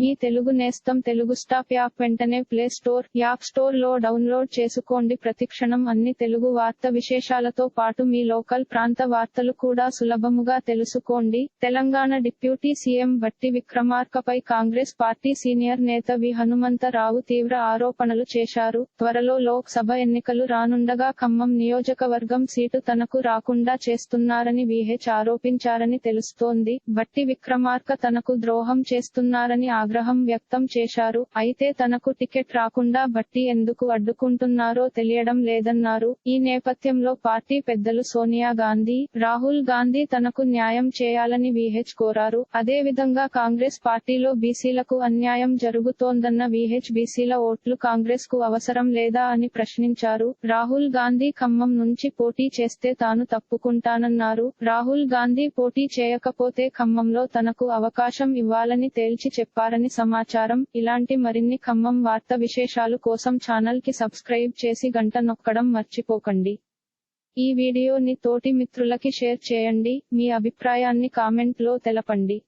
మీ తెలుగు నేస్తం Telugu stop app వెంటనే play store app స్టోర్లో డౌన్లోడ్ చేసుకోండి. ప్రతిక్షణం అన్ని తెలుగు వార్త విశేషాలతో పాటు మీ లోకల్ ప్రాంత వార్తలు కూడా సులభముగా తెలుసుకోండి. తెలంగాణ డిప్యూటీ సీఎం బట్టి విక్రమార్కపై కాంగ్రెస్ పార్టీ సీనియర్ నేత వి. హనుమంతరావు తీవ్ర ఆరోపణలు చేశారు. త్వరలో లోక్ సభ ఎన్నికలు రానుండగా ఖమ్మం నియోజకవర్గం సీటు తనకు రాకుండా చేస్తున్నారని విహెచ్ ఆరోపించారని తెలుస్తోంది. బట్టి విక్రమార్క తనకు ద్రోహం చేస్తున్నారని ఆగ్రహం వ్యక్తం చేశారు. అయితే తనకు టికెట్ రాకుండా బట్టి ఎందుకు అడ్డుకుంటున్నారో తెలియడం లేదన్నారు. ఈ నేపథ్యంలో పార్టీ పెద్దలు సోనియా గాంధీ రాహుల్ గాంధీ తనకు న్యాయం చేయాలని విహెచ్ కోరారు. అదేవిధంగా కాంగ్రెస్ పార్టీలో బీసీలకు అన్యాయం జరుగుతోందన్న విహెచ్ బీసీల ఓట్లు కాంగ్రెస్కు అవసరం లేదా అని ప్రశ్నించారు. రాహుల్ గాంధీ ఖమ్మం నుంచి పోటీ చేస్తే తాను తప్పుకుంటానన్నారు. రాహుల్ గాంధీ పోటీ చేయకపోతే ఖమ్మంలో తనకు అవకాశం ఇవ్వాలని తేల్చి చెప్పారని సమాచారం ఇలాంటి మరిన్ని ఖమ్మం వార్త విశేషాలు కోసం ఛానల్కి సబ్స్క్రైబ్ చేసి గంట నొక్కడం మర్చిపోకండి. ఈ వీడియోని తోటి మిత్రులకి షేర్ చేయండి మీ అభిప్రాయాన్ని కామెంట్లో తెలపండి.